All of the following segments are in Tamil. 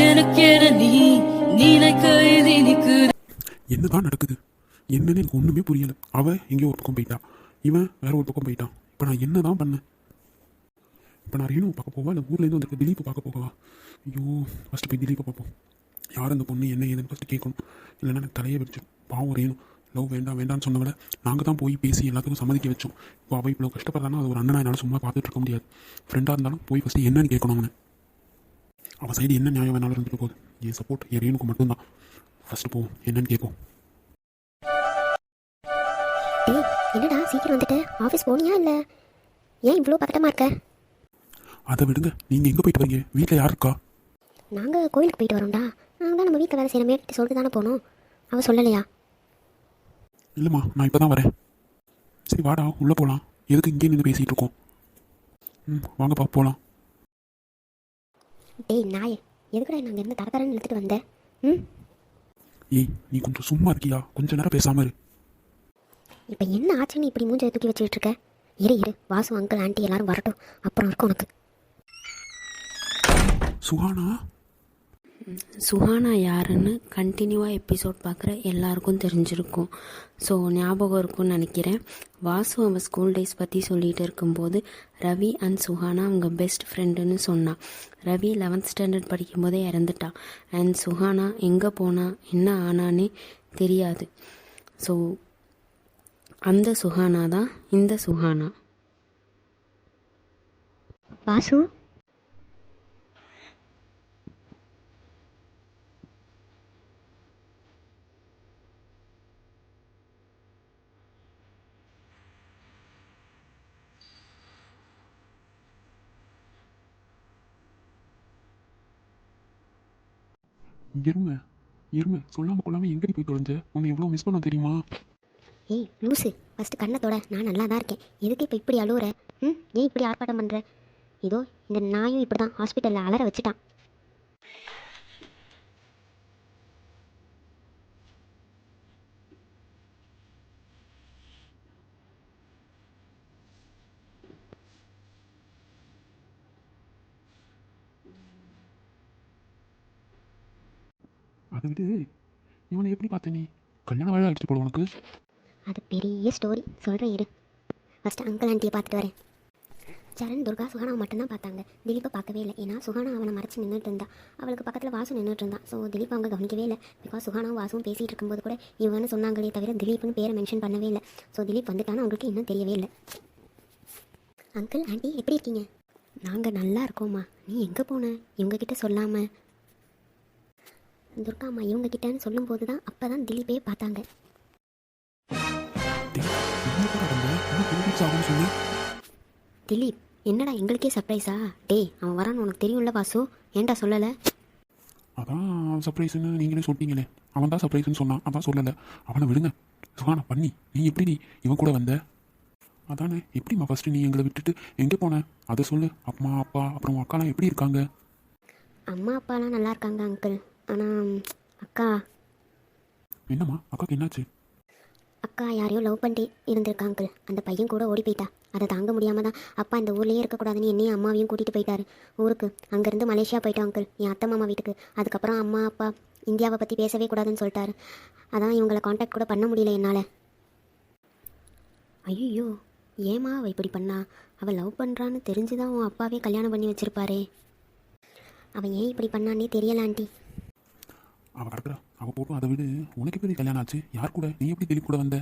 எனக்கென நீ என்னதான் நடக்குது? என்னன்னு எனக்கு ஒன்றுமே புரியல. அவ எங்கேயோ ஒரு பக்கம் போயிட்டான் இவன் வேற ஒரு பக்கம் போயிட்டான். இப்போ நான் என்ன தான் பண்ணேன்? இப்போ நான் ரேணுவை பார்க்க போவா? இல்லை ஊர்லேருந்து வந்திருக்க திலீப்பை பார்க்க போகவா? ஐயோ ஃபஸ்ட்டு போய் திலீப்பை பார்ப்போம். யார் அந்த பொண்ணு? என்ன ஏதுன்னு ஃபஸ்ட்டு கேட்கணும். இல்லைன்னா எனக்கு தலையே வச்சு பாவம் ரேணும் லவ் வேண்டாம் வேண்டாம்னு சொன்னவளை நாங்கள் தான் போய் பேசி எல்லாத்துக்கும் சம்மதிக்க வச்சோம். இப்போ அவள் இவ்வளோ கஷ்டப்படுறாங்கன்னா அது ஒரு அண்ணனா என்னால் சும்மா பார்த்துட்டு இருக்க முடியாது. ஃப்ரெண்டாக இருந்தாலும் போய் ஃபஸ்ட்டு என்னன்னு கேட்கணும் அவன் சைடு என்ன நியாயம் வேணாலும் இருந்துட்டு போகுது. என் சப்போர்ட் என் ரேணுக்கு மட்டும்தான். ஃபஸ்ட்டு போவோம் என்னன்னு கேட்போம் டேய் என்னடா சீக்கிரம் வந்துட்ட? ஆஃபீஸ் போனியா இல்லை? ஏன் இவ்வளோ பக்கட்டமாக இருக்க? அதை விடுங்க. நீங்கள் எங்கே போயிட்டு வரீங்க? வீட்டில் யார் இருக்கா? நாங்கள் கோயிலுக்கு போயிட்டு வரோம்டா. நாங்கள் தான் நம்ம வீட்டில் வேலை செய்கிற மேட்டு சொல்லிட்டு தானே போனோம். அவள் சொல்லலையா? இல்லைம்மா நான் இப்போ தான் வரேன். சரி வாடா உள்ளே போகலாம் எதுக்கு இங்கே நின்று பேசிகிட்டு இருக்கோம்? ம் வாங்கப்பா போகலாம் டேய் நாயே எதுக்குடா நாங்கள் இருந்து தரத்தரன்னு எடுத்துகிட்டு வந்தேன் ம்? ஏய் நீ கொஞ்சம் சும்மா இருக்கியா? கொஞ்ச நேரம் பேசாம இரு. இப்போ என்ன ஆச்சுன்னு இப்படி மூஞ்சை தூக்கி வச்சுக்கிட்டு இருக்க? இரு இரு வாசு அங்கிள் ஆண்டி எல்லாரும் வரட்டும். அப்புறம் இருக்கும் உனக்கு. சுகானா? சுஹானா யாருன்னு கண்டினியூவாக எபிசோட் பார்க்குற எல்லாருக்கும் தெரிஞ்சிருக்கும். ஸோ ஞாபகம் இருக்கும்னு நினைக்கிறேன். வாசு அவன் ஸ்கூல் டேஸ் பற்றி சொல்லிகிட்டு இருக்கும்போது ரவி அண்ட் சுஹானா அவங்க பெஸ்ட் ஃப்ரெண்டுன்னு சொன்னான் ரவி லெவன்த் ஸ்டாண்டர்ட் படிக்கும்போதே இறந்துட்டான் அண்ட் சுஹானா எங்கே போனா என்ன ஆனானே தெரியாது. ஸோ அந்த சுஹானா தான் இந்த சுஹானா. வாசு? இருங்க இருங்க. சொல்லாம கொள்ளாம எங்கடி போய் தொலைஞ்ச உன்னை எவ்வளோ மிஸ் பண்ண தெரியுமா? ஏய் லூசு. ஃபஸ்ட்டு கண்ணத்தோட. நான் நல்லா தான் இருக்கேன். எதுக்கு இப்போ இப்படி அழுவுற? ம்? ஏன் இப்படி ஆர்ப்பாட்டம் பண்ணுற இதோ இந்த நாயும் இப்படி தான் ஹாஸ்பிட்டலில் அலற வச்சுட்டான். அதை இவனை எப்படி பார்த்த நீ? கல்யாணம் வாழ அடிச்சு போட உனக்கு. அது பெரிய ஸ்டோரி சொல்கிறேன் இரு. ஃபஸ்ட்டு அங்கிள் ஆண்டியை பார்த்துட்டு வரேன். சரண் துர்கா சுகானாவை மட்டும்தான் பார்த்தாங்க. திலீப்பை பார்க்கவே இல்லை. ஏன்னா சுகானா அவனை மறைச்சு நின்றுட்டு இருந்தா அவளுக்கு பக்கத்தில் வாசு நின்றுட்டு இருந்தான் ஸோ திலீப் அவங்க கவனிக்கவே இல்லை. பிகாஸ் சுகானாவும் வாசுவும் பேசிகிட்டு இருக்கும்போது கூட இவன்னு சொன்னாங்களே தவிர திலீப்னு பேரை மென்ஷன் பண்ணவே இல்லை. ஸோ திலீப் வந்துட்டான்னு அவங்களுக்கு இன்னும் தெரியவே இல்லை. அங்கிள் ஆண்டி எப்படி இருக்கீங்க? நாங்கள் நல்லா இருக்கோம்மா. நீ எங்கே போன? இவங்கக்கிட்ட சொல்லாமல் துர்கா அம்மா இவங்க கிட்டன்னு சொல்லும்போது தான் அப்போ தான் திலீப்பே பார்த்தாங்க. திலீப் என்னடா எங்களுக்கே சர்ப்ரைஸா டேய் அவன் வரான்னு உனக்கு தெரியும்ல வாசு? ஏன்டா சொல்லலை? அதான் சர்ப்ரைஸ்னு நீங்களே சொல்லிட்டீங்களே. அவன் தான் சர்ப்ரைஸ்னு சொன்னான். அதான் சொல்லலை. அவனை விடுங்க. சுகானா பண்ணி. நீ எப்படி நீ? இவன் கூட வந்த? அதானே எப்படிம்மா ஃபஸ்ட்டு நீ எங்களை விட்டுட்டு எங்கே போன? அதை சொல்லு. அம்மா அப்பா அப்புறம் அக்காலாம் எப்படி இருக்காங்க? அம்மா அப்பாலாம் நல்லா இருக்காங்க அங்கிள் ஆனால் அக்கா. என்னம்மா? அக்காக்கு என்னாச்சு? அக்கா யாரையோ லவ் பண்ணிட்டு இருந்திருக்கா அங்கிள் அந்த பையன் கூட ஓடி போயிட்டா. அதை தாங்க முடியாம தான் அப்பா இந்த ஊர்லேயே இருக்கக்கூடாதுன்னு என்னையும் அம்மாவையும் கூட்டிகிட்டு போயிட்டாரு. ஊருக்கு. அங்கேருந்து மலேசியா போயிட்டோம் அங்கிள் என் அத்தை மாமா வீட்டுக்கு. அதுக்கப்புறம் அம்மா அப்பா இந்தியாவை பற்றி பேசவே கூடாதுன்னு சொல்லிட்டாரு. அதான் இவங்களை காண்டாக்ட் கூட பண்ண முடியல என்னால். ஐயோ ஏமா அவள் இப்படி பண்ணா? அவள் லவ் பண்ணுறான்னு தெரிஞ்சு தான் உன் அப்பாவே கல்யாணம் பண்ணி வச்சிருப்பாரே. அவன் ஏன் இப்படி பண்ணான்னே தெரியல ஆண்டி. அவள் கிடக்குறா. அவள் போட்டும் அதை விடு. உனக்கு எப்படி கல்யாணம் ஆச்சு? யார் கூட? நீ எப்படி திலீப் கூட வந்த?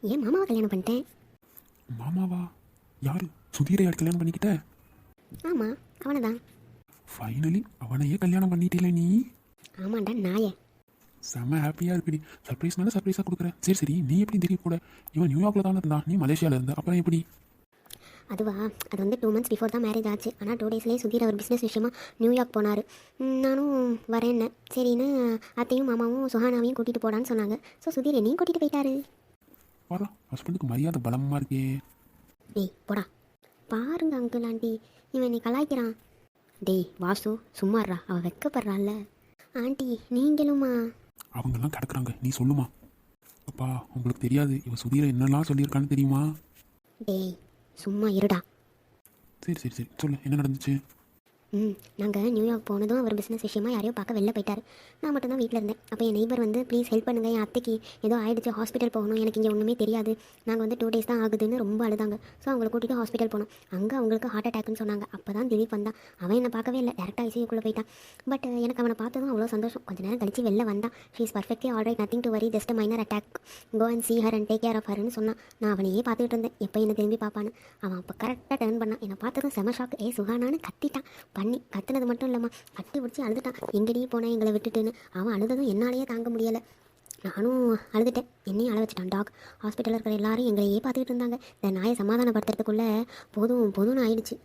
ஏன் மாமாவை கல்யாணம் பண்ணிட்டேன்? மாமாவா? யாரு? சுதீரை யார் கல்யாணம் பண்ணிக்கிட்ட? ஆமாம் அவனை தான் ஃபைனலி அவனையே கல்யாணம் பண்ணிட்டீல நீ? ஆமாண்டா நாயே. செம்ம ஹாப்பியாக இருக்குடி சர்ப்ரைஸ் மேலே சர்ப்ரைஸாக கொடுக்குறேன் சரி சரி. நீ எப்படி திலீப் கூட? இவன் நியூயார்க்கில் தானே இருந்தான். நீ மலேசியாவில் இருந்த. அப்புறம் எப்படி? அதுவா? அது வந்து டூ மந்த்ஸ் பிஃபோர் தான் மேரேஜ் ஆச்சு. ஆனால் டூ டேஸ்லேயே சுதீர் அவர் பிஸ்னஸ் விஷயமா நியூயார்க் போனார். நானும் வரேன்னு சரின்னு அத்தையும் மாமாவும் சுஹானாவையும் கூட்டிகிட்டு போடான்னு சொன்னாங்க. ஸோ சுதீர் என்னையும் கூட்டிகிட்டு போயிட்டாரு. வரா ஹஸ்பண்டுக்கு மரியாதை பலமாக இருக்கே. டேய் போடா. பாருங்க அங்கிள் ஆண்டி இவன் என்னை கலாய்க்கிறான். டேய் வாசு சும்மாறா அவள் வெக்கப்படுறாள்ல ஆண்டி நீங்களுமா? அவங்கெல்லாம் கிடக்குறாங்க. நீ சொல்லுமா. அப்பா உங்களுக்கு தெரியாது. இவ சுதீரை என்னெல்லாம் சொல்லியிருக்கான்னு தெரியுமா? டேய் சும்மா இருடா. சரி சரி சரி. சொல்லு என்ன நடந்துச்சு? ம் நாங்கள் நியூயார்க் போனதும் அவர் பிஸ்னஸ் விஷயமா யாரையோ பார்க்க வெளில போயிட்டார். நான் மட்டும் தான் வீட்டில் இருந்தேன். அப்போ என் நெய்பர் வந்து ப்ளீஸ் ஹெல்ப் பண்ணுங்கள் என் அத்தைக்கு ஏதோ ஆயிடுச்சு. ஹாஸ்பிட்டல் போகணும். எனக்கு இங்கே ஒன்றுமே தெரியாது. நாங்கள் வந்து டூ டேஸ் தான் ஆகுதுன்னு ரொம்ப அழுதாங்க. ஸோ அவங்களை கூட்டிகிட்டு ஹாஸ்பிட்டல் போனோம். அங்கே அவங்களுக்கு ஹார்ட் அட்டாக்னு சொன்னாங்க. அப்போ தான் திலீப் வந்தான். அவன் என்னை பார்க்கவே இல்லை. டேரெக்டாக ஐசியூக்குள்ளே போயிட்டான். பட் எனக்கு அவனை பார்த்ததும் அவ்வளோ சந்தோஷம். கொஞ்ச நேரம் கழிச்சு வெளில வந்தான். She is perfectly alright nothing to worry just minor attack go and see her and take care of ஹர்னு சொன்னான். நான் அவனையே பார்த்துட்டு இருந்தேன். எப்போ என்ன திரும்பி பார்ப்பான்னு. அவன் அப்போ கரெக்டாக டர்ன் பண்ணான். என்னை பார்த்ததும் செம ஷாக் ஏ சுகானான்னு கத்திட்டான். பண்ணி கத்துனது மட்டும் இல்லைம்மா. கட்டி பிடிச்சி அழுதுட்டான். எங்கடியே போனேன் எங்களை விட்டுட்டுன்னு. அவன் அழுததும் என்னாலேயே தாங்க முடியலை. நானும் அழுதுட்டேன். என்னையும் அழ வச்சிட்டான் டாக். ஹாஸ்பிட்டலில் இருக்கிற எல்லாரும் எங்களையே பார்த்துக்கிட்டு இருந்தாங்க. இந்த நாயை சமாதானப்படுத்துறதுக்குள்ளே போதும் போதும்னு ஆயிடுச்சு.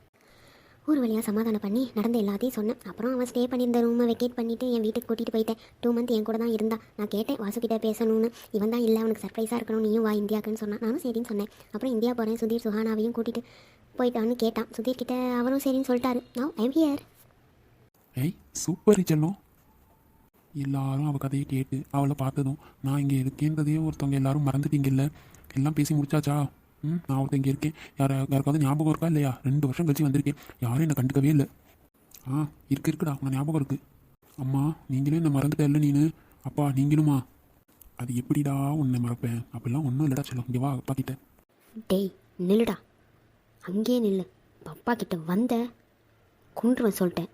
ஒரு வழியாக சமாதானம் பண்ணி நடந்த எல்லாத்தையும் சொன்னேன். அப்புறம் அவன் ஸ்டே பண்ணியிருந்த ரூமை வெக்கேட் பண்ணிவிட்டு என் வீட்டுக்கு கூட்டிகிட்டு போயிட்டேன். டூ மந்த் என் கூட தான் இருந்தா நான் கேட்டேன் வாசுகிட்ட பேசணும்னு. இவன் தான் இல்லை அவனுக்கு சர்ப்ரைஸாக இருக்கணும். நீயும் வா இந்தியாவுக்குன்னு சொன்னான். நானும் சரின்னு சொன்னேன். அப்புறம் இந்தியா போகிறேன் சுதீர் சுஹானாவையும் கூட்டிகிட்டு போயிட்டான்னு கேட்டான். சுதீர் கிட்ட அவரும் சரின்னு சொல்லிட்டாரு. நான் ஐம் ஹியர் ஏய் சூப்பர் செல்லம். எல்லாரும் அவள் கதையை கேட்டு அவளை பார்த்ததும் நான் இங்கே இருக்கேன்றதையே ஒருத்தவங்க எல்லாரும் மறந்துட்டீங்கல்ல? எல்லாம் பேசி முடிச்சாச்சா? ம் நான் ஒருத்தன் இங்கே இருக்கேன். யார யாருக்காவது ஞாபகம் இருக்கா இல்லையா? ரெண்டு வருஷம் கழிச்சு வந்திருக்கேன். யாரும் என்னை கண்டுக்கவே இல்லை. ஆ இருக்கு இருக்குடா. உங்கள் ஞாபகம் இருக்கு. அம்மா நீங்களே என்னை மறந்துட்டல நீனு? அப்பா நீங்களுமா? அது எப்படிடா உன்னை மறப்பேன்? அப்படிலாம் ஒன்றும் இல்லைடா செல்லம். இங்கே வா அப்பா கிட்ட டேய் நில்லுடா. அங்கேயே நில்லு. அப்பா கிட்ட வந்த குன்றுவன் சொல்லிட்டேன்.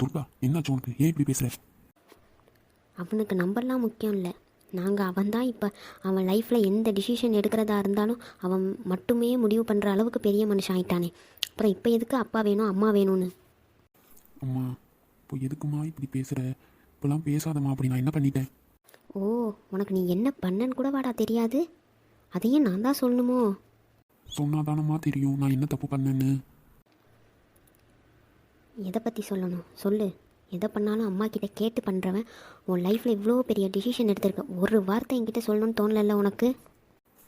துர்கா என்னாச்சு உனக்கு ஏன் இப்படி அவனுக்கு நம்பர்லாம் முக்கியம் இல்லை. நாங்கள் அவன் தான் இப்போ அவன் லைஃப்பில் எந்த டிசிஷன் எடுக்கிறதா இருந்தாலும் அவன் மட்டுமே முடிவு பண்ணுற அளவுக்கு பெரிய மனுஷன் ஆயிட்டானே. அப்புறம் இப்போ எதுக்கு அப்பா வேணும் அம்மா வேணும்னு? அம்மா இப்போ எதுக்குமா இப்படி பேசுகிற இப்போலாம் பேசாதம்மா அப்படி நான் என்ன பண்ணிட்டேன்? ஓ உனக்கு நீ என்ன பண்ணன்னு கூட வாடா தெரியாது. அதையும் நான் தான் சொல்லணுமோ? சொன்னாதானம்மா தெரியும் நான் என்ன தப்பு பண்ணேன்னு. எதை பற்றி சொல்லணும்? சொல்லு. எதை பண்ணாலும் அம்மா கிட்ட கேட்டு பண்ணுறவன் உன் லைஃப்பில் இவ்வளோ பெரிய டிசிஷன் எடுத்திருக்க. ஒரு வார்த்தை என்கிட்ட சொல்லணும்னு தோணலல்ல உனக்கு?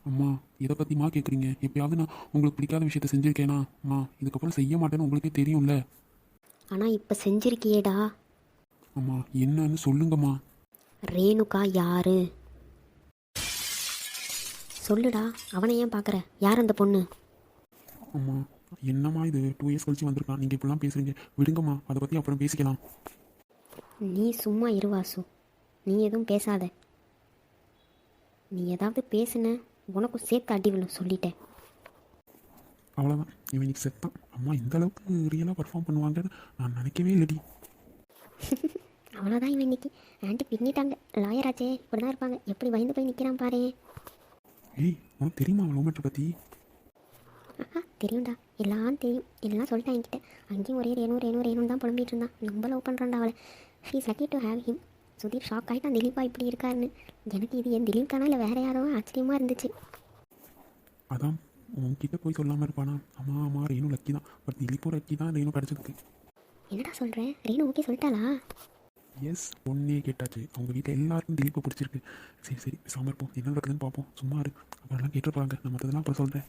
அம்மா இதை பற்றிமா கேட்குறீங்க எப்பயாவது நான் உங்களுக்கு பிடிக்காத விஷயத்த செஞ்சுருக்கேனா? அம்மா இதுக்கப்புறம் செய்ய மாட்டேன்னு உங்களுக்கே தெரியும்ல. ஆனால் இப்போ செஞ்சிருக்கியேடா. அம்மா என்னன்னு சொல்லுங்கம்மா. ரேணுகா யாரு? சொல்லுடா அவனை ஏன் பார்க்குற யார் அந்த பொண்ணு? அம்மா என்னம்மா இது? டூ இயர்ஸ் கழிச்சு வந்திருக்கான் நீங்கள் இப்படிலாம் பேசுறீங்க. விடுங்கம்மா அதை பற்றி அப்புறம் பேசிக்கலாம். நீ சும்மா இருவாசு நீ எதுவும் பேசாத. நீ ஏதாவது பேசுன உனக்கும் சேர்த்து அடி விழும் சொல்லிட்டேன். அவ்வளோதான் இவன் இன்னைக்கு செத்தான் அம்மா இந்த அளவுக்கு ரியலாக பர்ஃபார்ம் பண்ணுவாங்கன்னு நான் நினைக்கவே இல்லடி. அவ்வளோதான் இவன் இன்னைக்கு. ஆண்டி பின்னிட்டாங்க. லாயராச்சே இப்படி தான் இருப்பாங்க. எப்படி பயந்து போய் நிற்கிறான் பாரு. ஏய் உனக்கு தெரியுமா லவ் மேட்ரு பற்றி ஆஹா தெரியும்டா. எல்லாம் தெரியும். எல்லாம் சொல்லிட்டான் என்கிட்ட. அங்கேயும் ஒரே ரேணு ரேணு ரேணு தான் புலம்பிட்டு இருந்தான். ரொம்ப லவ் பண்ணுறான்டா அவளை. She's lucky to have him Sudhir shock ஆகிட்டான் திலீப்பா இப்படி இருக்காருன்னு. எனக்கு இது என் திலீப் தானா இல்லை வேற யாரோ ஆச்சரியமாக இருந்துச்சு. அதான் உன்கிட்ட போய் சொல்லாமல் இருப்பானா? அம்மா அம்மா ரேணு லக்கி தான். பட் திலீப்பும் லக்கி தான் ரேணு கிடச்சதுக்கு. என்னடா சொல்கிறேன் ரேணு ஓகே சொல்லிட்டாளா? எஸ் ஒன்னே கேட்டாச்சு. அவங்க வீட்டில் எல்லாருக்கும் திலீப்பை பிடிச்சிருக்கு. சரி சரி சாம இருப்போம் என்ன நடக்குதுன்னு பார்ப்போம் சும்மா இரு. அப்புறம்லாம் கேட்டுருப்பாங்க. நம்ம அதெல்லாம் அப்புறம் சொல்கிறேன்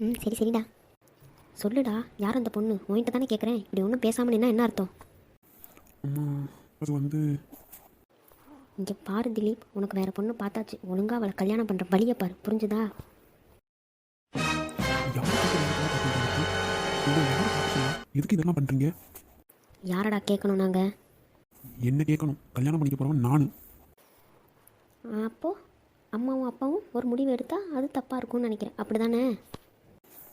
ம் சரி சரிடா. சொல்லுடா யார் அந்த பொண்ணு? உன்கிட்ட தானே கேட்குறேன் இப்படி ஒன்றும் பேசாமல் நின்னா என்ன அர்த்தம்? அம்மா அது வந்து இங்கே பாரு திலீப் உனக்கு வேற பொண்ணு பார்த்தாச்சு. ஒழுங்கா அவளை கல்யாணம் பண்ணுற வழியை பாரு. புரிஞ்சுதா? எதுக்கு இதெல்லாம் பண்ணுறீங்க யாரடா கேட்கணும் நாங்கள் என்ன கேட்கணும். கல்யாணம் பண்ணிக்க போகிறவன் நான். அப்போது அம்மாவும் அப்பாவும் ஒரு முடிவு எடுத்தால் அது தப்பாக இருக்கும்னு நினைக்கிறேன். அப்படி தானே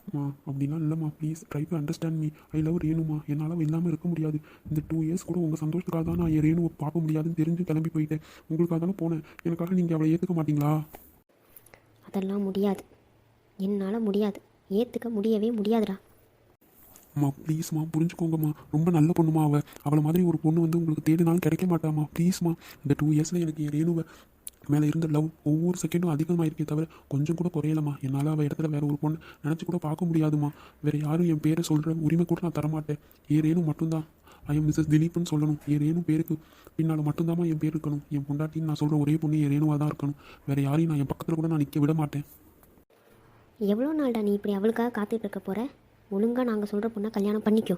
அம்மா அப்படிலாம் இல்லைம்மா please try to understand me I love ரேணுமா. என்னால் இல்லாமல் இருக்க முடியாது. இந்த டூ இயர்ஸ் கூட உங்கள் சந்தோஷத்துக்காக தான் நான் என் ரேணுவை பார்க்க முடியாதுன்னு தெரிஞ்சு கிளம்பி போயிட்டேன். உங்களுக்காக தானே போனேன். எனக்காக நீங்கள் அவளை ஏற்றுக்க மாட்டீங்களா? அதெல்லாம் முடியாது. என்னால் முடியாது. ஏற்றுக்க முடியவே முடியாதுடா. அம்மா ப்ளீஸ்மா புரிஞ்சுக்கோங்கம்மா. ரொம்ப நல்ல பொண்ணுமா அவள் அவளை மாதிரி ஒரு பொண்ணு வந்து உங்களுக்கு தேடினாலும் கிடைக்க மாட்டாம்மா. ப்ளீஸ்மா இந்த டூ இயர்ஸில் எனக்கு என் ரேணுவை மேலே இருந்த லவ் ஒவ்வொரு செகண்டும் அதிகமாக இருக்கே தவிர கொஞ்சம் கூட குறையலம்மா. என்னால் அவள் இடத்துல வேற ஒரு பொண்ணு நினச்சி கூட பார்க்க முடியாதுமா வேறு யாரும் என் பேரை சொல்கிற உரிமை கூட நான் தரமாட்டேன். என் ரேணு மட்டும்தான். ஐ எம் மிஸ்ஸஸ் திலீப்னு சொல்லணும். என் ரேணு பேருக்கு பின்னால் மட்டும்தாம்மா என் பேர் இருக்கணும். என் பொண்டாட்டின்னு நான் சொல்கிற ஒரே பொண்ணு என் ரேணுவாக தான் இருக்கணும். வேறு யாரையும் நான் என் பக்கத்தில் கூட நான் நிற்க விட மாட்டேன். எவ்வளோ நாள்டா நீ இப்படி அவளுக்காக காத்துட்டு இருக்க போகிற ஒழுங்காக நாங்கள் சொல்கிற பொண்ணை கல்யாணம் பண்ணிக்கோ.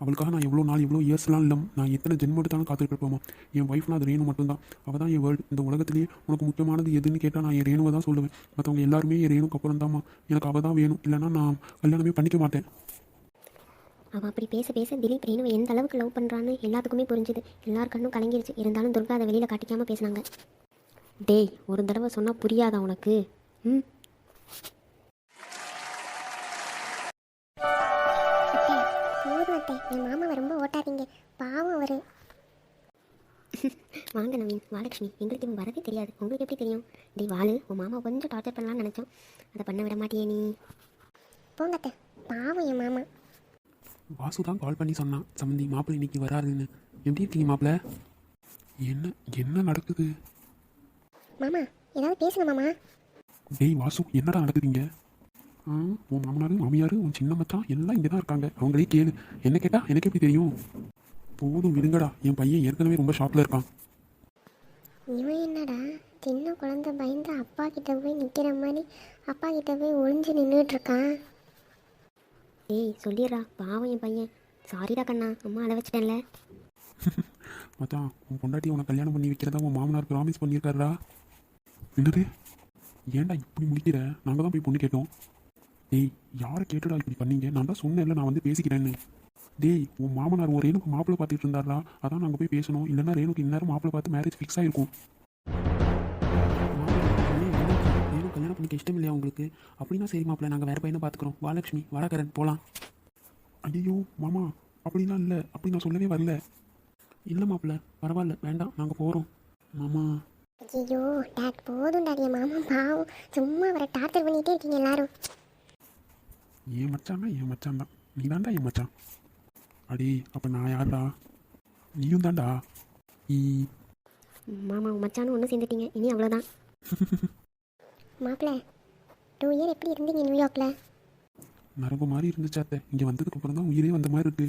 அவளுக்காக நான் எவ்வளோ நாள் எவ்வளோ இயர்ஸ்லாம் இல்லை நான் எத்தனை ஜென்மம் எடுத்தாலும் காத்துட்டு இருப்போமா என் ஒய்ஃப்னா அது ரேணு மட்டும்தான். அவள் தான் என் வேர்ல்டு இந்த உலகத்திலேயே உனக்கு முக்கியமானது எதுன்னு கேட்டால் நான் என் ரேணுவை தான் சொல்லுவேன். மற்றவங்க எல்லாருமே என் ரேணுக்கு அப்புறம் தாம்மா எனக்கு அவள் தான் வேணும். இல்லைன்னா நான் கல்யாணமே பண்ணிக்க மாட்டேன். அவன் அப்படி பேச பேச திலீப் ரேணுவை எந்த அளவுக்கு லவ் பண்ணுறான்னு எல்லாத்துக்குமே புரிஞ்சுது. எல்லார் கண்ணும் கலங்கிருச்சு. இருந்தாலும் துர்கா அதை வெளியில் காட்டிக்காமல் பேசுனாங்க. டேய் ஒரு தடவை சொன்னால் புரியாதா உனக்கு? ம்? அத்தை என் மாமாவை ரொம்ப ஓட்டாதீங்க. பாவம் அவர். வாங்க நவீன் வாலட்சுமி எங்களுக்கு இவன் வரவே தெரியாது. உங்களுக்கு எப்படி தெரியும்? டேய் வாலு உன் மாமா கொஞ்சம் டார்ச்சர் பண்ணலாம்னு நினச்சோம். அதை பண்ண விட மாட்டியே நீ. போங்க அத்தை. பாவம் என் மாமா. வாசு தான் கால் பண்ணி சொன்னான். சம்மந்தி மாப்பிள்ளை இன்னைக்கு வராருன்னு. எப்படி இருக்கீங்க மாப்பிள்ளை? என்ன என்ன நடக்குது? மாமா ஏதாவது பேசுங்க மாமா. டேய் வாசு என்னடா நடக்குதுங்க? உன் மாமனார் மாமியார் உன் சின்ன மச்சான் எல்லாம் இங்கே தான் இருக்காங்க. அவங்களே கேளு. என்ன கேட்டா எனக்கு எப்படி தெரியும்? போதும் விடுங்கடா. என் பையன் ஏற்கனவே ரொம்ப ஷாக்கில் இருக்கான். இவன் என்னடா? சின்ன குழந்தை பயந்து அப்பா கிட்ட போய் நிற்கிற மாதிரி அப்பா கிட்ட போய் ஒளிஞ்சு நின்றுட்டு இருக்கான். ஏய் சொல்லிடுறா. பாவம் என் பையன். சாரிடா கண்ணா. அம்மா அழ வச்சிட்டேன்ல. மச்சான் உன் பொண்டாட்டி உனக்கு கல்யாணம் பண்ணி வைக்கிறதா உன் மாமனார் ப்ராமிஸ் பண்ணியிருக்காருடா. என்னது? ஏன்டா இப்படி முடிக்கிற? நாங்கள் தான் போய் பொண்ணு கேட்டோம். டேய் யாரை கேட்டுடா இப்படி பண்ணீங்க? நான் தான் சொன்னேன்ல நான் வந்து பேசிக்கிறேன்னு. டேய் உன் மாமனார் ஒரு ரேணுக்கு மாப்பிள்ளை பார்த்துட்டு இருந்தாரா அதான் நாங்கள் போய் பேசணும். இல்லைன்னா ரேணுக்கு இந்நேரம் மாப்பிள்ளை பார்த்து மேரேஜ் ஃபிக்ஸ் ஆயிருக்கும். ரேணு கல்யாணம் பண்ணிக்க இஷ்டம் இல்லையா உங்களுக்கு? அப்படின்னா சரி மாப்பிள்ளை நாங்கள் வேற பையனை பார்த்துக்குறோம். வாலட்சுமி வாடகரன் போகலாம் ஐயோ மாமா அப்படிலாம் இல்லை. அப்படி நான் சொல்லவே வரல. இல்லை மாப்பிள்ள பரவாயில்ல. வேண்டாம் நாங்கள் போகிறோம் மாமா. ஐயோ டாட் போதும் டாட் என் மாமா பாவம். சும்மா அவரை டார்ச்சர் பண்ணிகிட்டே இருக்கீங்க எல்லாரும். ஏன் மச்சான்னா என் மச்சான் தான் நீ தான்டா என் மச்சான்? அடி அப்போ நான் யாரா நீயும் தான்டா. ஈ மாமா உன் மச்சானும் ஒன்று சேர்ந்துட்டீங்க. இனி அவ்வளோதான் மாப்பிள்ள டூ இயர் எப்படி இருந்தீங்க நியூயார்க்கில் நரம்பு மாதிரி இருந்துச்சாத்த இங்கே வந்ததுக்கு அப்புறம் தான் உயிரே வந்த மாதிரி இருக்கு.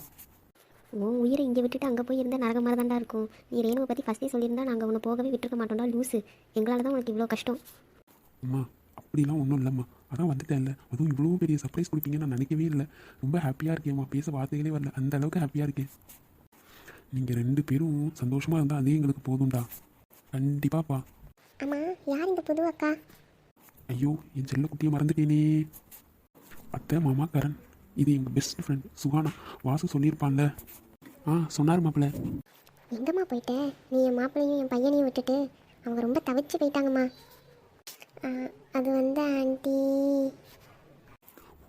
உன் உயிரை இங்கே விட்டுட்டு அங்கே போய் இருந்தால் நரக மாதிரி தான்டா இருக்கும். நீ ரேணுவை பற்றி ஃபஸ்ட்டே சொல்லியிருந்தா நாங்கள் உன்னை போகவே விட்டுருக்க மாட்டோம்டா லூஸு எங்களால் தான் உனக்கு இவ்வளோ கஷ்டம். அம்மா அப்படிலாம் ஒன்றும் இல்லைம்மா. அதான் வந்துட்டேன்ல. அதுவும் இவ்வளோ பெரிய சர்ப்ரைஸ் கொடுப்பீங்கன்னு நான் நினைக்கவே இல்லை. ரொம்ப ஹாப்பியாக இருக்கேம்மா பேச வார்த்தைகளே வரல. அந்த அளவுக்கு ஹாப்பியாக இருக்கேன். நீங்கள் ரெண்டு பேரும் சந்தோஷமாக இருந்தால் அதே எங்களுக்கு போதும்டா. கண்டிப்பாப்பா ஆமாம் யார் இந்த புது அக்கா? ஐயோ என் செல்ல குட்டியை மறந்துட்டேனே. அத்தை மாமா கரண். இது எங்கள் பெஸ்ட் ஃப்ரெண்ட் சுகானா. வாசு சொல்லியிருப்பான்ல. ஆ சொன்னார் மாப்பிள்ள எங்கம்மா போயிட்ட? நீ என் மாப்பிள்ளையும் என் பையனையும் விட்டுட்டு. அவங்க ரொம்ப தவிச்சு போயிட்டாங்கம்மா. அது வந்து ஆண்டி.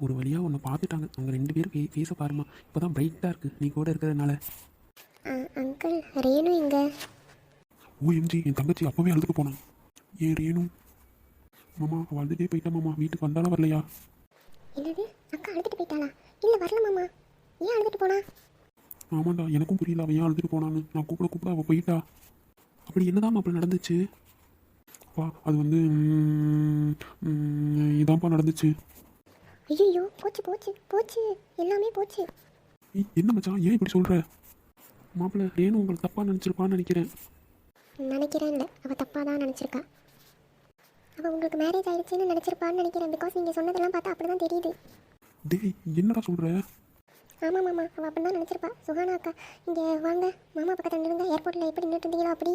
ஒரு வழியாக உன்னை பார்த்துட்டாங்க. அவங்க ரெண்டு பேரும் ஃபே ஃபேஸை பாருமா இப்போ தான் பிரைட்டாக இருக்குது நீ கூட இருக்கிறதுனால. அங்கிள் ரேணு எங்க? ஓஎம்ஜி என் தங்கச்சி அப்போவே அழுதுட்டு போனான் ஏன் ரேணு. மாமா அவள் அழுதுட்டே போயிட்டா மாமா. வீட்டுக்கு வந்தாலும் வரலையா? என்னது? அக்கா அழுதுட்டு போயிட்டாளா? இல்லை வரல மாமா. ஏன் அழுதுட்டு போனா? ஆமாண்டா எனக்கும் புரியல. அவன் ஏன் அழுதுட்டு போனான்னு. நான் கூப்பிட கூப்பிட அவள் போயிட்டா. அப்படி என்னதான் மாப்பிள்ள நடந்துச்சு? அப்பா அது வந்து இதான்ப்பா நடந்துச்சு. ஐயோ போச்சு போச்சு போச்சு. எல்லாமே போச்சு. என்ன மச்சான்? ஏன் இப்படி சொல்கிற மாப்பிள்ள ரேணு உங்களுக்கு தப்பாக நினச்சிருப்பான்னு நினைக்கிறேன். நினைக்கிறேன் இல்லை. அவள் தப்பாக தான் நினச்சிருக்கா. அவள் உங்களுக்கு மேரேஜ் ஆயிடுச்சுன்னு நினச்சிருப்பான்னு நினைக்கிறேன். பிகாஸ் நீங்கள் சொன்னதெல்லாம் பார்த்தா அப்படி தான் தெரியுது. டேய் என்னடா சொல்கிற ஆமாம் மாமா. அவள் அப்படி தான் நினச்சிருப்பா. சுகானா அக்கா இங்கே வாங்க. மாமா பக்கத்தில் நின்றுங்க ஏர்போர்ட்டில் எப்படி நின்றுட்டு இருந்தீங்களோ அப்படி.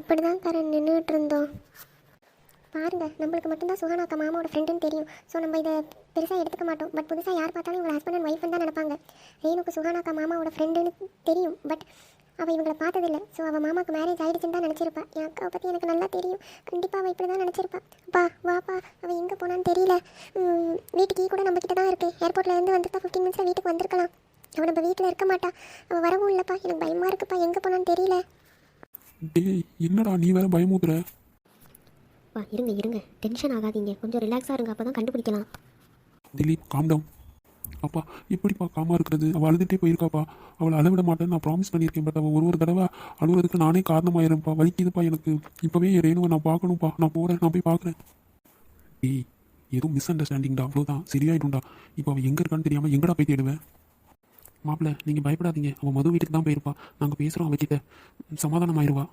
இப்படி தான் கரண் நின்றுட்டு இருந்தோம் பாருங்க நம்மளுக்கு மட்டும்தான் சுகானா அக்கா மாமாவோட ஃப்ரெண்டுன்னு தெரியும். ஸோ நம்ம இதை பெருசாக எடுத்துக்க மாட்டோம். பட் புதுசாக யார் பார்த்தாலும் இவங்க ஹஸ்பண்ட் அண்ட் ஒய்ஃப்னு தான் நினைப்பாங்க. ரேணுக்கு சுகானா அக்கா மாமாவோட ஃப்ரெண்டுன்னு தெரியும். பட் அவள் இவங்களை பார்த்ததில்ல. ஸோ அவள் மாமாவுக்கு மேரேஜ் ஆகிடுச்சுன்னு தான் நினச்சிருப்பா. என் அக்காவை பற்றி எனக்கு நல்லா தெரியும். கண்டிப்பாக அவள் இப்படி தான் நினச்சிருப்பா. அப்பா வாப்பா அவள் எங்கே போனான்னு தெரியல. வீட்டுக்கு கூட நம்மக்கிட்ட தான் இருக்குது ஏர்போர்ட்லேருந்து இருந்து வந்துட்டா ஃபிஃப்டீன் மினிட்ஸில் வீட்டுக்கு வந்திருக்கலாம். அவள் நம்ம வீட்டில் இருக்க மாட்டா. அவள் வரவும் இல்லைப்பா. எனக்கு பயமாக இருக்குப்பா. எங்கே போனான்னு தெரியல. டேய் என்னடா நீ வேற பயமுத்துற வா இருங்க இருங்க. டென்ஷன் ஆகாதீங்க. கொஞ்சம் ரிலாக்ஸாக இருங்க. அப்போ தான் கண்டுபிடிக்கலாம். திலீப் காம் டவுன் அப்பா எப்படிப்பா காமா இருக்கிறது? அவள் அழுதுகிட்டே போயிருக்காப்பா. அவளை அழவிட மாட்டேன்னு நான் ப்ராமிஸ் பண்ணியிருக்கேன் பட் அவள் ஒரு ஒரு தடவை அழுகுறதுக்கு நானே காரணமாயிருப்பா. வலிக்குதுப்பா எனக்கு. இப்போவே என் ரேணுவை நான் பார்க்கணும்ப்பா. நான் போகிறேன் நான் போய் பார்க்குறேன். ஏய் ஏதோ மிஸ் அண்டர்ஸ்டாண்டிங்டா அவ்வளோதான் சரியாயிடும்டா. இப்போ அவள் எங்கே இருக்கான்னு தெரியாமல் எங்கடா போய் தேடுவேன் மாப்பிள்ள நீங்கள் பயப்படாதீங்க. அவள் மது வீட்டுக்கு தான் போயிருப்பா. நாங்கள் பேசுகிறோம் அவகிட்ட. சமாதானம் ஆயிடுவா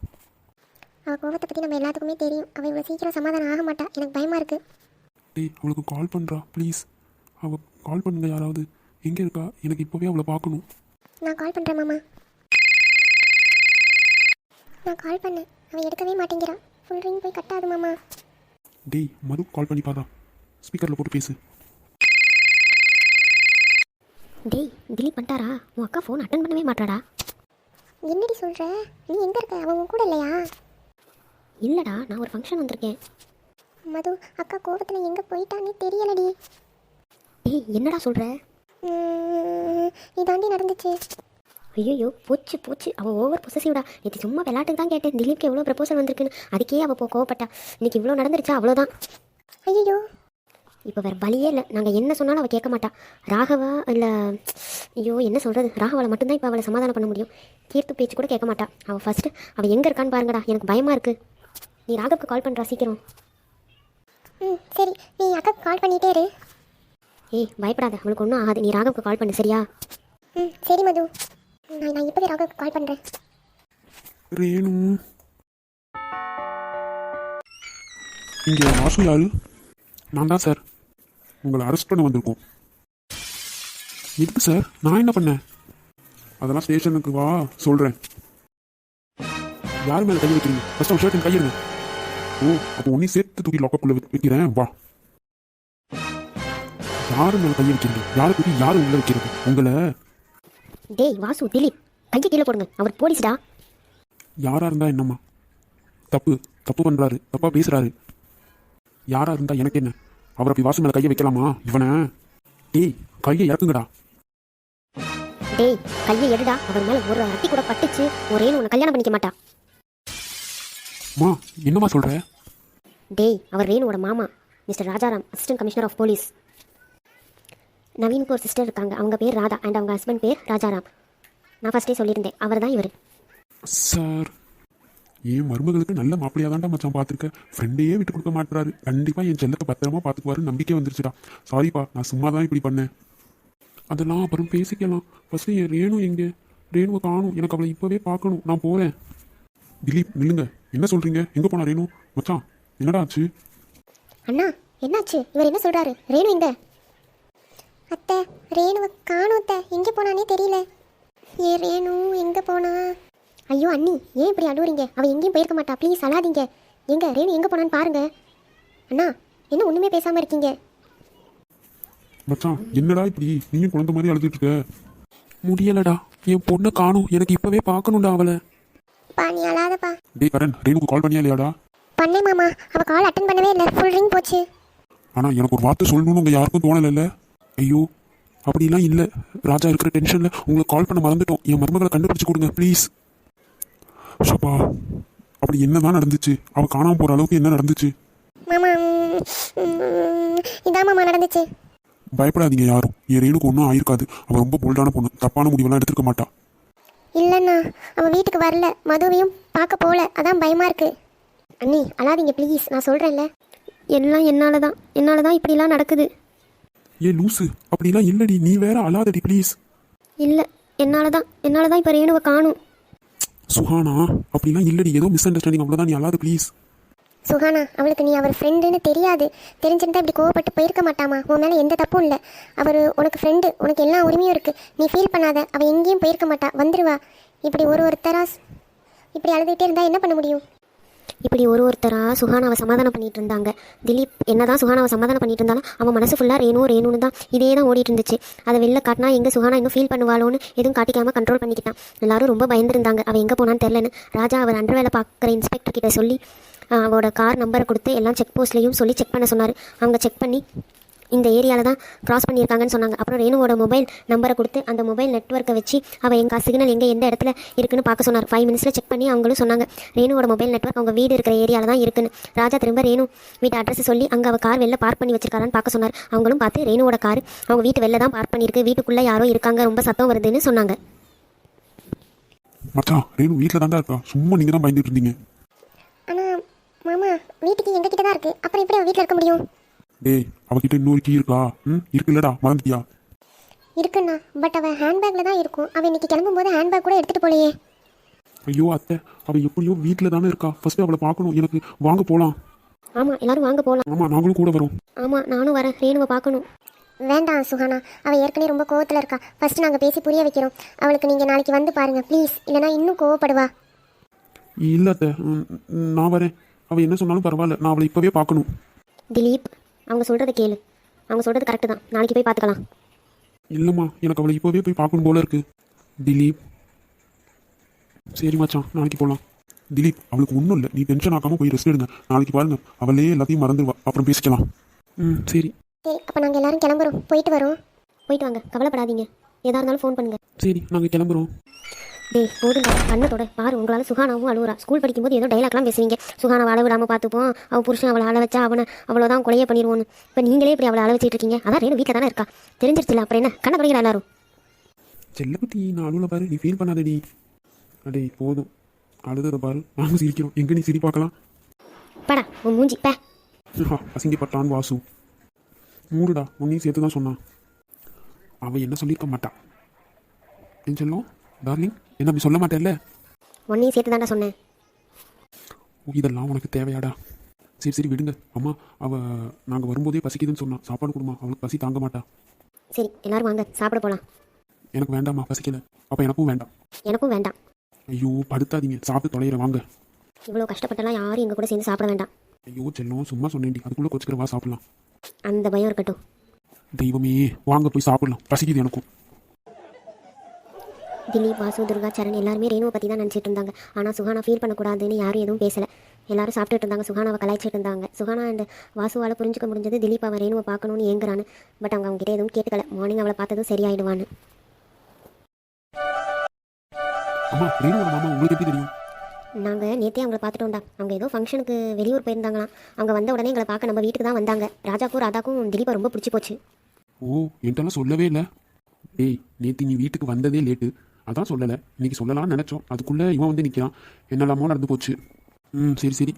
அவள் கோபத்தை பற்றி நம்ம எல்லாத்துக்குமே தெரியும். அவள் இவ்வளோ சீக்கிரம் சமாதானம் ஆக மாட்டா. எனக்கு பயமாக இருக்குது டேய் அவளுக்கு கால் பண்ணுறா ப்ளீஸ் அவள் கால் பண்ணுங்க யாராவது. எங்கே இருக்கா? எனக்கு இப்போவே அவளை பார்க்கணும். நான் கால் பண்ணுறேன் மாமா. நான் கால் பண்ணேன். அவன் எடுக்கவே மாட்டேங்கிறான் ஃபுல் ரிங் போய் கட்டாது மாமா. டேய் மது கால் பண்ணி பாரா. ஸ்பீக்கரில் போட்டு பேசு. டேய் திலீப் பண்ணிட்டாரா உன் அக்கா ஃபோன் அட்டன் பண்ணவே மாட்டாடா. என்னடி சொல்கிற நீ எங்கே இருக்க? அவன் உன் கூட இல்லையா? இல்லைடா நான் ஒரு ஃபங்க்ஷன் வந்திருக்கேன். மது அக்கா கோபத்தில் எங்கே போயிட்டானே தெரியலடி. டேய் என்னடா சொல்கிற இதாண்டி நடந்துச்சு. ஐயோ போச்சு போச்சு. அவள் ஓவர் பொசசிவ்டா நேற்று சும்மா விளையாட்டுக்கு தான் கேட்டேன். திலீப்க்கு எவ்வளோ ப்ரப்போசல் வந்திருக்குன்னு. அதுக்கே அவள் போ கோவப்பட்டா. இன்னைக்கு இவ்வளோ நடந்துருச்சா? அவ்வளோதான் ஐயோ இப்போ வேறு வழியே இல்லை. நாங்கள் என்ன சொன்னாலும் அவள் கேட்க மாட்டா. ராகவா இல்லை ஐயோ என்ன சொல்கிறது ராகவால் மட்டும்தான் இப்போ அவளை சமாதானம் பண்ண முடியும். கீர்த்து பேச்சு கூட கேட்க மாட்டா. அவள் ஃபஸ்ட்டு அவள் எங்கே இருக்கான்னு பாருங்கடா. எனக்கு பயமாக இருக்குது நீ ராகவுக்கு கால் பண்ணுறா சீக்கிரம். ம் சரி. நீ அக்காக்கு கால் பண்ணிட்டே இரு. ஏய் பயப்படாத. அவளுக்கு ஒன்றும் ஆகாது. நீ ராகவுக்கு கால் பண்ணு சரியா? ம் சரி மது. நான் நான் இப்போவே ராகுக்கு கால் பண்ணுறேன் ரேணு. இங்கே யாரு நான் தான் சார். உங்களை அரெஸ்ட் பண்ண வந்திருக்கோம். எதுக்கு சார் நான் என்ன பண்ணேன்? அதெல்லாம் ஸ்டேஷனுக்கு வா சொல்கிறேன் யார் மேலே கை வைக்கிறீங்க? ஃபஸ்ட் அவன் ஷர்ட்டின் கையிருங்க ஓ அப்போ உன்னையும் சேர்த்து தூக்கி லாக்கப்புள்ள வைக்கிறேன். வா. யார் மேலே கை வைக்கிறீங்க? யாரை தூக்கி யார் உள்ள வைக்கிறது? உங்களை டேய் வாசு திலீப். கையை கீழே போடுங்க. அவர் போலீஸ்டா? யாரா இருந்தா என்னம்மா? தப்பு. தப்பு பண்றாரு. தப்பா பேசுறாரு. யாரா இருந்தா எனக்கு என்ன? அவர் அப்படி வாசல் மேல கையை வைக்கலாமா? இவனை. ஏய் கையை இறக்குங்கடா. டேய் கையை எடுடா. அவர் மேலே ஒரு அட்டி கூட பட்டுச்சு. ஒரே உன்னை கல்யாணம் பண்ணிக்க மாட்டா. மா என்னம்மா சொல்ற? டேய் அவர் ரேணுவோட மாமா. Mister Rajaram assistant commissioner of police நவீனுக்கு ஒரு சிஸ்டர் இருக்காங்க. அவங்க பேர் ராதா. அண்ட் அவங்க ஹஸ்பண்ட் பேர் ராஜாராம். நான் ஃபஸ்ட்டே சொல்லியிருந்தேன். அவர் தான் இவர். சார் என் மருமகளுக்கு நல்ல மாப்பிள்ளையா தான்டா மச்சான் பார்த்துருக்க. ஃப்ரெண்டையே விட்டு கொடுக்க மாட்டாரு கண்டிப்பாக என் செல்லத்தை பத்திரமா பார்த்துக்குவாரு நம்பிக்கை வந்துருச்சுடா. சாரிப்பா நான் சும்மா தான் இப்படி பண்ணேன். அதெல்லாம் அப்புறம் பேசிக்கலாம். ஃபர்ஸ்ட் என் ரேணு எங்கே? ரேணுவை காணும். எனக்கு அவளை இப்போவே பார்க்கணும். நான் போகிறேன் திலீப் நில்லுங்க. என்ன சொல்றீங்க? எங்கே போனா ரேணு? மச்சான் என்னடா ஆச்சு? அண்ணா என்னாச்சு? இவர் என்ன சொல்கிறாரு ரேணு எங்க? அத்தை ரேணுவை காணும் அத்தை. எங்கே போனானே தெரியல. ஏ ரேணு எங்கே போனா? ஐயோ அண்ணி ஏன் இப்படி அழுவுறீங்க? அவள் எங்கேயும் போயிருக்க மாட்டா. ப்ளீஸ் அழாதீங்க. எங்க ரேணு எங்கே போனான்னு பாருங்க. அண்ணா என்ன ஒன்றுமே பேசாமல் இருக்கீங்க? மச்சான் என்னடா இப்படி? நீயும் குழந்தை மாதிரி அழுதுட்டு இருக்க. முடியலடா. என் பொண்ணை காணும். எனக்கு இப்பவே பார்க்கணும்டா அவளை. பா நீ அழாதப்பா. டேய் கரண் ரேணுக்கு கால் பண்ணியா இல்லையாடா பண்ணேன் மாமா. அவள் கால் அட்டன் பண்ணவே இல்லை. ஃபுல் ரிங் போச்சு. ஆனா எனக்கு ஒரு வார்த்தை சொல்லணும்னு உங்க யாருக்கும் தோணலைல்ல? ஐயோ அப்படிலாம் இல்லை. ராஜா இருக்கிற டென்ஷன்ல உங்களுக்கு கால் பண்ண மறந்துட்டோம். என் மருமகளை கண்டுபிடிச்சு கொடுங்க ப்ளீஸ் ஷப்பா அப்படி என்னதான் நடந்துச்சு? அவ காணாம போற அளவுக்கு என்ன நடந்துச்சு? மாமா இதான் மாமா நடந்துச்சு. பயப்படாதீங்க யாரும். என் ரேணுக்கு ஒன்றும் ஆயிருக்காது. அவ ரொம்ப போல்டான பொண்ணு. தப்பான முடிவெல்லாம் எடுத்துக்க மாட்டா. இல்லைண்ணா அவள் வீட்டுக்கு வரல. மதுவையும் பார்க்க போகல அதான் பயமாக இருக்கு. அண்ணி அழாதீங்க ப்ளீஸ் நான் சொல்கிறேன்ல எல்லாம் என்னால் தான் என்னால் தான் இப்படிலாம் நடக்குது. ஏ லூசு. அப்படிலாம் இல்லடி. நீ வேற அழாதடி ப்ளீஸ் இல்லை. என்னால் தான் என்னால் தான் இப்போ ரேணுவை காணும். சுஹானா அப்படிலாம் இல்லடி ஏதோ மிஸ் அண்டர்ஸ்டாண்டிங் அவ்வளோதான் நீ அழாத ப்ளீஸ் சுஹானா அவளுக்கு நீ அவர் ஃப்ரெண்டுன்னு தெரியாது. தெரிஞ்சிருந்தா இப்படி கோவப்பட்டு போயிருக்க மாட்டாமா? உன் மேலே எந்த தப்பும் இல்லை. அவர் உனக்கு ஃப்ரெண்டு உனக்கு எல்லா உரிமையும் இருக்குது நீ ஃபீல் பண்ணாத அவள் எங்கேயும் போயிருக்க மாட்டா. வந்துடுவா இப்படி ஒரு ஒருத்தரா இப்படி அழுதுகிட்டே இருந்தால் என்ன பண்ண முடியும்? இப்படி ஒரு ஒருத்தராக சுகானாவை சமாதானம் பண்ணிட்டு இருந்தாங்க. திலீப் என்ன தான் சுகானாவை சமாதானம் பண்ணிட்டு இருந்தாலும் அவன் மனசு ஃபுல்லாக ரேணு ரேணுன்னு தான். இதே தான் ஓடிட்டு இருந்துச்சு. அதை வெளில காட்டினா எங்கே சுகானா இன்னும் ஃபீல் பண்ணுவாளோன்னு எதுவும் காட்டிக்காமல் கண்ட்ரோல் பண்ணிக்கிட்டான். எல்லாரும் ரொம்ப பயந்துருந்தாங்க. அவள் எங்கே போனான்னு தெரிலன்னு ராஜா அவர் அண்டர் வேலை பார்க்குற இன்ஸ்பெக்டர் கிட்ட சொல்லி அவளோட கார் நம்பரை கொடுத்து எல்லாம் செக் போஸ்ட்லேயும் சொல்லி செக் பண்ண சொன்னார். அவங்க செக் பண்ணி இந்த ஏரியாவில் தான் கிராஸ் பண்ணியிருக்காங்கன்னு சொன்னாங்க. அப்புறம் ரேணுவோட மொபைல் நம்பரை கொடுத்து அந்த மொபைல் நெட்ஒர்க்கை வச்சு அவள் எங்கள் சிக்னல் எங்கே எந்த இடத்துல இருக்குன்னு பார்க்க சொன்னார் ஃபைவ் மினிட்ஸில் செக் பண்ணி அவங்களும் சொன்னாங்க. ரேணுவோட மொபைல் நெட்ஒர்க் அவங்க வீடு இருக்கிற ஏரியாவில் தான் இருக்குன்னு. ராஜா திரும்ப ரேணு வீட்டு அட்ரஸ் சொல்லி அங்கே அவள் கார் வெளில பார்க் பண்ணி வச்சிருக்காரான்னு பார்க்க சொன்னார். அவங்களும் பார்த்து ரேணுவோட கார் அவங்க வீட்டு வெளில தான் பார்க் பண்ணியிருக்கு. வீட்டுக்குள்ளே யாரோ இருக்காங்க. ரொம்ப சத்தம் வருதுன்னு சொன்னாங்க. மச்சான் ரேணு வீட்டில் தான்டா இருக்கா? சும்மா நீங்கள் தான் பயந்துட்டு இருந்தீங்க. ஆனால் மாமா வீட்டுக்கு எங்கள் கிட்ட தான் இருக்குது அப்புறம் எப்படி வீட்டில் இருக்க முடியும்? டேய் அவகிட்ட இன்னொரு கீ இருக்கா? ம் இருக்குல்லடா மறந்துட்டியா? இருக்குண்ணா பட் அவள் ஹேண்ட்பேக்கில் தான் இருக்கும். அவள் இன்னைக்கு கிளம்பும்போது ஹேண்ட்பேக் கூட எடுத்துகிட்டு போலையே. ஐயோ அத்தை அவ எப்படியோ வீட்டில் தானே இருக்கா? ஃபர்ஸ்ட் அவளை பார்க்கணும். எனக்கு வாங்க போகலாம் ஆமாம் எல்லாரும் வாங்க போகலாம் ஆமாம் நாங்களும் கூட வரோம். ஆமாம் நானும் வரேன். ரேணுவை பார்க்கணும். வேண்டாம் சுகானா அவள் ஏற்கனவே ரொம்ப கோவத்தில் இருக்கா. ஃபர்ஸ்ட் நாங்கள் பேசி புரிய வைக்கிறோம். அவளுக்கு நீங்கள் நாளைக்கு வந்து பாருங்க ப்ளீஸ் இல்லைனா இன்னும் கோவப்படுவா. இல்லை அத்தை. நான் வரேன். அவள் என்ன சொன்னாலும் பரவாயில்ல. நான் அவளை இப்போவே பார்க்கணும். திலீப் அவங்க சொல்கிறத கேளு. அவங்க சொல்கிறது கரெக்டு தான். நாளைக்கு போய் பார்த்துக்கலாம். இல்லைம்மா எனக்கு அவளை இப்போவே போய் பார்க்கணும் போல இருக்கு. திலீப். சரி மச்சான் நாளைக்கு போகலாம் திலீப் அவளுக்கு ஒன்றும் இல்லை. நீ டென்ஷன் ஆக்காமல் போய் ரெஸ்ட் எடுங்க. நாளைக்கு பாருங்க. அவளே எல்லாத்தையும் மறந்துடுவா அப்புறம் பேசிக்கலாம். ம் சரி. சரி அப்போ நாங்கள் எல்லாரும் கிளம்புறோம். போயிட்டு வரோம். போயிட்டு வாங்க. கவலைப்படாதீங்க. எதாக இருந்தாலும் ஃபோன் பண்ணுங்க. சரி நாங்கள் கிளம்புறோம். டேய் போதுங்க கண்ணத்தோட பாரு உங்களால் சுகானாவும் அழுவுறா. ஸ்கூல் படிக்கும்போது ஏதோ டைலாக்லாம் பேசுவீங்க. சுகானாவை அழ விடாமல் பார்த்துப்போம். அவள் புருஷன் அவளை அழ வச்சா அவனை அவ்வளோதான் கொலையே பண்ணிடுவோன்னு இப்போ நீங்களே இப்படி அவளை அழ வச்சிட்டு இருக்கீங்க. அதான் ரேணு வீட்டில் தானே இருக்கா? தெரிஞ்சிருச்சுல அப்புறம் என்ன? கண்ண படிக்கிற எல்லாரும். செல்லக்குட்டி நான் அழுவில் பாரு. நீ ஃபீல் பண்ணாதடி. அடே போதும். அழுததை பாரு. நாங்கள் சிரிக்கிறோம். எங்கே நீ சிரி பார்க்கலாம்? படா உன் மூஞ்சி பே. அசிங்கப்பட்டான் வாசு. மூடுடா. உன்னையும் சேர்த்து தான் சொன்னான். அவள் என்ன சொல்லியிருக்க மாட்டா. என்ன சொல்லும் டார்லிங் என்ன அப்படி சொல்ல மாட்டேல்ல உன்னையும் சேர்த்து தாண்டா சொன்னேன் இதெல்லாம் உனக்கு தேவையாடா. சரி சரி விடுங்க. அம்மா அவள் நாங்கள் வரும்போதே பசிக்குதுன்னு சொன்னான் சாப்பாடு கொடுமா அவளுக்கு பசி தாங்க மாட்டா. சரி எல்லாரும் வாங்க சாப்பிட போகலாம் எனக்கு வேண்டாம்மா பசிக்கல. அப்போ எனக்கும் வேண்டாம். எனக்கும் வேண்டாம். ஐயோ படுத்தாதீங்க. சாப்பிட்டு தொலைகிற வாங்க. இவ்வளோ கஷ்டப்பட்டெல்லாம் யாரும் எங்கள் கூட சேர்ந்து சாப்பிட வேண்டாம். ஐயோ செல்லம் சும்மா சொன்னேன்டி. அதுக்குள்ளே கொச்சிக்கிற வா சாப்பிடலாம். அந்த பயம் இருக்கட்டும். தெய்வமே வாங்க போய் சாப்பிடலாம். பசிக்குது எனக்கும். திலீப் வாசு துர்கா சரண் எல்லாருமே ரேணுவை பற்றி தான் நினச்சிட்டு இருந்தாங்க. ஆனால் சுகானா ஃபீல் பண்ணக்கூடாதுன்னு யாரும் எதுவும் பேசலை. எல்லாரும் சாப்பிட்டுட்டு இருந்தாங்க. சுகானாவை கலாய்ச்சிட்டு இருந்தாங்க. சுகானா அண்ட் வாசுவால் புரிஞ்சுக்க முடிஞ்சது திலீப் அவன் ரேணுவை பார்க்கணும்னு ஏங்குறான்னு. பட் அவங்க அவங்ககிட்ட எதுவும் கேட்டுக்கல மார்னிங் அவளை பார்த்ததும் சரியாயிடுவான்னு. அம்மா ரேணுவோட மாமா உங்களுக்கு எப்படி தெரியும்? நாங்கள் நேற்றே அவங்கள பார்த்துட்டோம்டா. அவங்க ஏதோ ஃபங்க்ஷனுக்கு வெளியூர் போயிருந்தாங்களாம். அவங்க வந்த உடனே எங்களை பார்க்க நம்ம வீட்டுக்கு தான் வந்தாங்க. ராஜாக்கும் ராதாக்கும் திலீப்பை ரொம்ப பிடிச்சி போச்சு. ஓ என்கிட்டலாம் சொல்லவே இல்லை. டேய் நேற்று நீ வீட்டுக்கு வந்ததே லேட்டு அதான் சொல்லலை. இன்னைக்கு சொல்லலாம்னு நினச்சோம். அதுக்குள்ளே இவன் வந்து நிற்கிறான் என்னெல்லாமோ நடந்து போச்சு? ம் சரி சரி.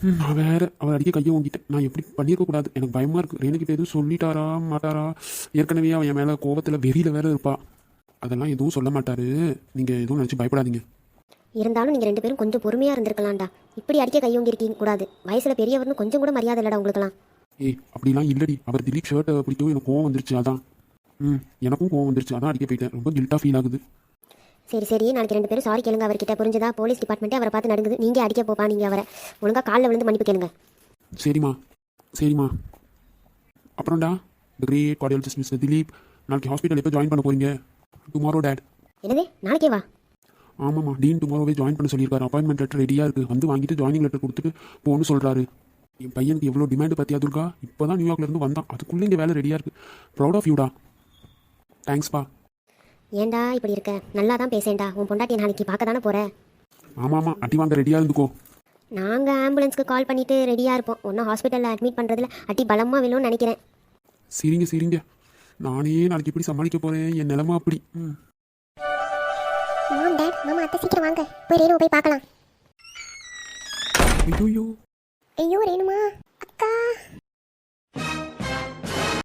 ம் நான் வேற அவள் அடிக்க கையை வாங்கிட்டேன் நான் எப்படி பண்ணியிருக்க கூடாது? எனக்கு பயமாக இருக்குது ரேணுக்கிட்ட எதுவும் சொல்லிட்டாரா மாட்டாரா? ஏற்கனவே அவன் என் மேலே கோவத்தில் வெறியில் வேற இருப்பா. அதெல்லாம் எதுவும் சொல்ல மாட்டாரு. நீங்கள் எதுவும் நினச்சி பயப்படாதீங்க. இருந்தாலும் நீங்கள் ரெண்டு பேரும் கொஞ்சம் பொறுமையாக இருந்திருக்கலாம்டா. இப்படி அடிக்க கையோங்கி இருக்கீங்க கூடாது. வயசில் பெரியவர்னு கொஞ்சம் கூட மரியாதை இல்லடா உங்களுக்குலாம் ஏய் அப்படிலாம் இல்லடி. அவர் திலீப் ஷர்ட்டை பிடிக்கவும் எனக்கு கோவம் வந்துருச்சு. அதான். ம் எனக்கும் கோவம் வந்துருச்சு. அதான் அடிக்க போயிட்டேன். ரொம்ப கில்ட்டாக ஃபீல் ஆகுது. சரி சரி. நாளைக்கு ரெண்டு பேரும் சாரி கேளுங்க அவர்கிட்ட. புரிஞ்சதா? போலீஸ் டிபார்ட்மெண்ட்டே அவரை பார்த்து நடுங்குது. நீங்கள் அடிக்க போப்பா நீங்கள் அவரை. ஒழுங்கா காலில் விழுந்து மன்னிப்பு கேளுங்க. சரிம்மா. சரிம்மா. அப்புறம்டா. The great cardiologist mister Dileep நாளைக்கு ஹாஸ்பிட்டல் எப்போ ஜாயின் பண்ண போறீங்க? டுமாரோ டேட் என்னது? நாளைக்கே வா? ஆமாம்மா. டீன் டுமாரோவே ஜாயின் பண்ண சொல்லியிருக்காரு. அப்பாயின்மெண்ட் லெட்டர் ரெடியாக இருக்குது வந்து வாங்கிட்டு ஜாயினிங் லெட்டர் கொடுத்துட்டு போகணும்னு சொல்கிறாரு என் பையனுக்கு எவ்வளோ டிமாண்ட் பார்த்தியா துர்கா? இப்போ தான் நியூயார்க்லேருந்து வந்தான். அதுக்குள்ளே இங்கே வேலை ரெடியாக இருக்குது ப்ரௌட் ஆஃப் யூடா தேங்க்ஸ்ப்பா ஏன்டா இப்படி இருக்க? நல்லா தான் பேசேன்டா. உன் பொண்டாட்டியை நாளைக்கு பார்க்க தானே போகிற ஆமாம் ஆமாம் அடி வாங்க ரெடியாக இருந்துக்கோ. நாங்கள் ஆம்புலன்ஸ்க்கு கால் பண்ணிவிட்டு ரெடியாக இருப்போம். ஒன்றும் ஹாஸ்பிட்டலில் அட்மிட் பண்ணுறதுல அடி பலமாக விழும்னு நினைக்கிறேன். சரிங்க சரிங்க. நானே நாளைக்கு எப்படி சமாளிக்க போகிறேன் என் நிலமை அப்படி. ம். மாம் டேட் மாமா அத்தை சீக்கிரம் வாங்க. போய் ரேணுவை போய் பார்க்கலாம். ஐயோ ஐயோ ரேணுமா.